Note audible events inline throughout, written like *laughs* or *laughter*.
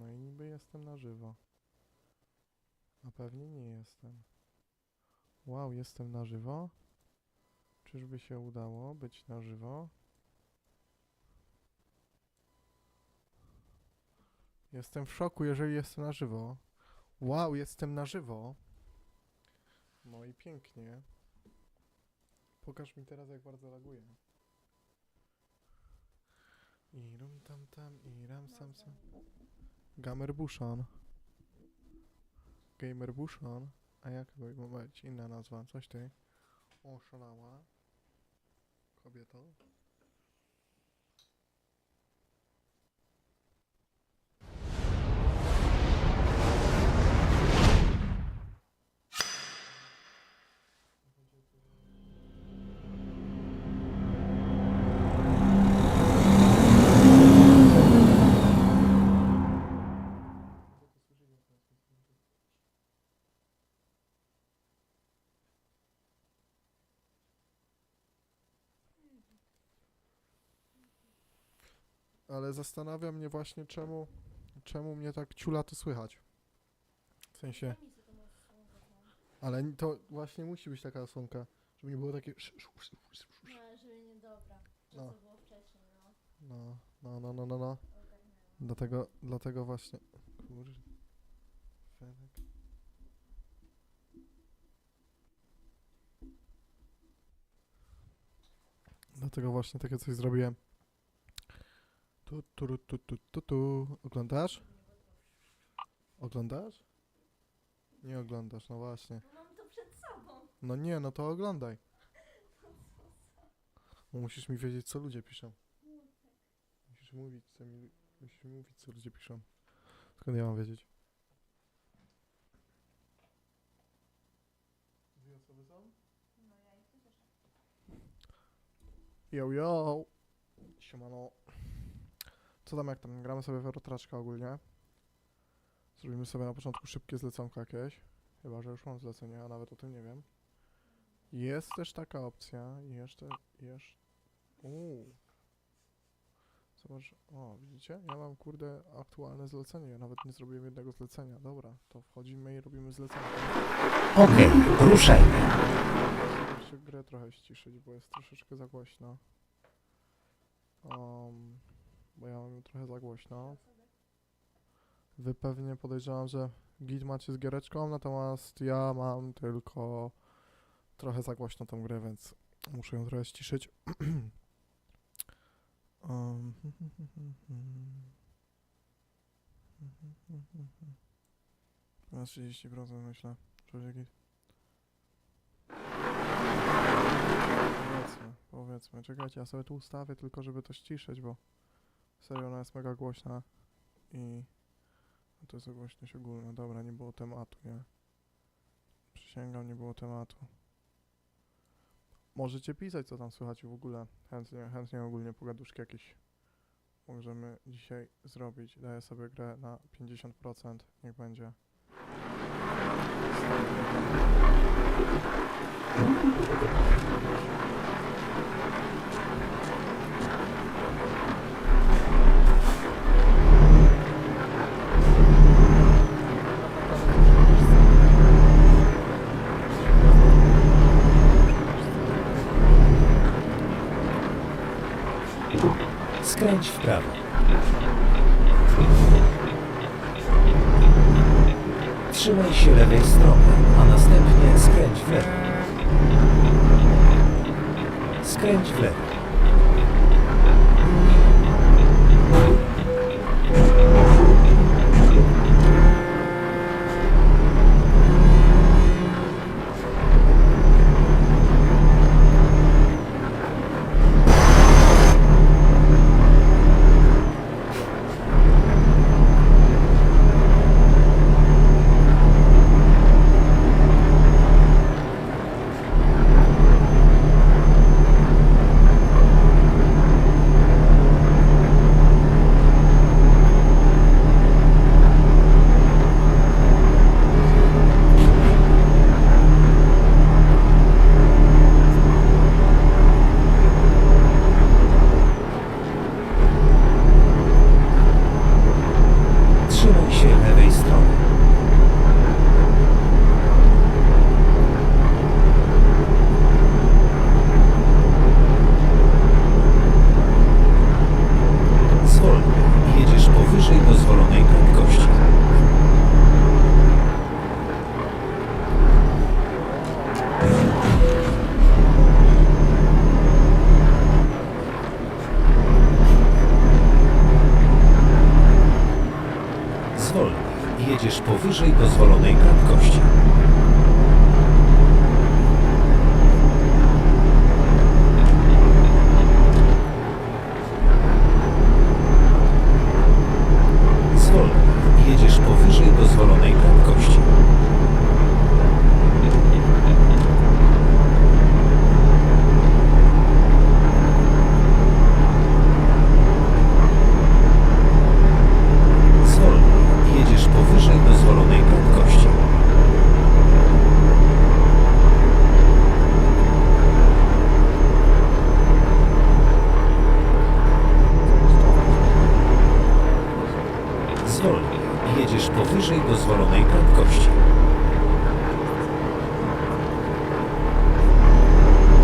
No i niby jestem na żywo. A pewnie nie jestem. Wow, jestem na żywo? Czyżby się udało być na żywo? Jestem w szoku, jeżeli jestem na żywo. Wow, jestem na żywo. No i pięknie. Pokaż mi teraz, jak bardzo laguje. I rum tam tam, i ram sam sam. Gamer Bushon. Gamer Bushon. A jak by ma być inna nazwa? Coś ty. Oszalała. Kobieto. Ale zastanawia mnie właśnie czemu, czemu mnie tak ciula to słychać. W sensie, ale to właśnie musi być taka osłonka, żeby nie było takie... No, żeby nie dobra. To No. co było wcześniej, no. No, no, no, no, no, no. Dlatego, dlatego właśnie... Kurde. Fenek. Dlatego właśnie takie coś zrobiłem. Tu, tu, tu, tu, tu, tu. Oglądasz? Oglądasz? Nie oglądasz, no właśnie. Mam to przed sobą. No nie, no to oglądaj. Bo musisz mi wiedzieć, co ludzie piszą. Musisz mówić, co mi, musisz mi mówić, co ludzie piszą. Skąd ja mam wiedzieć? Dwie osoby są? No ja ich tu słyszę. Yo, yo! Siemano. Co tam, jak tam? Gramy sobie w Eurotraczka ogólnie. Zrobimy sobie na początku szybkie zleconko jakieś. Chyba, że już mam zlecenie, a nawet o tym nie wiem. Jest też taka opcja. Jeszcze, jeszcze... Uuu. Zobacz, o, widzicie? Ja mam, kurde, aktualne zlecenie. Ja nawet nie zrobiłem jednego zlecenia. Dobra, to wchodzimy i robimy zlecenie. Okej, ruszajmy. Muszę grę trochę ściszyć, bo jest troszeczkę za głośno. Um, bo ja mam ją trochę za głośno. Wy pewnie podejrzewam, że git macie z giereczką, natomiast ja mam tylko trochę za głośno tą grę, więc muszę ją trochę ściszyć. *clears throat* um, na 30% myślę, że. Powiedzmy, powiedzmy. Czekajcie, ja sobie tu ustawię tylko, żeby to ściszyć, bo serio ona jest mega głośna i to jest głośność ogólna. Dobra, nie było tematu, nie? Przysięgam, nie było tematu. Możecie pisać, co tam słychać w ogóle. Chętnie, chętnie ogólnie pogaduszki jakieś możemy dzisiaj zrobić. Daję sobie grę na 50%, niech będzie. *laughs* Skręć w prawo. Trzymaj się lewej strony, a następnie skręć w lewo. Skręć w lewo. Jedziesz powyżej dozwolonej prędkości. Jedziesz powyżej dozwolonej prędkości.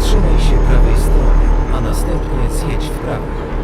Trzymaj się prawej strony, a następnie zjedź w prawo.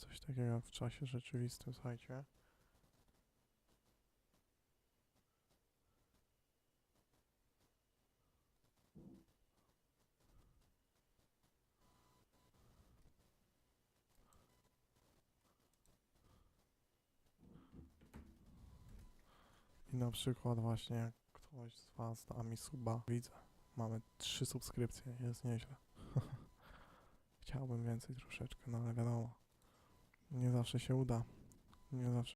Coś takiego w czasie rzeczywistym, słuchajcie. I na przykład właśnie jak ktoś z Was da mi suba, widzę, mamy trzy subskrypcje, jest nieźle. *laughs* Chciałbym więcej troszeczkę, no ale wiadomo, nie zawsze się uda. Nie zawsze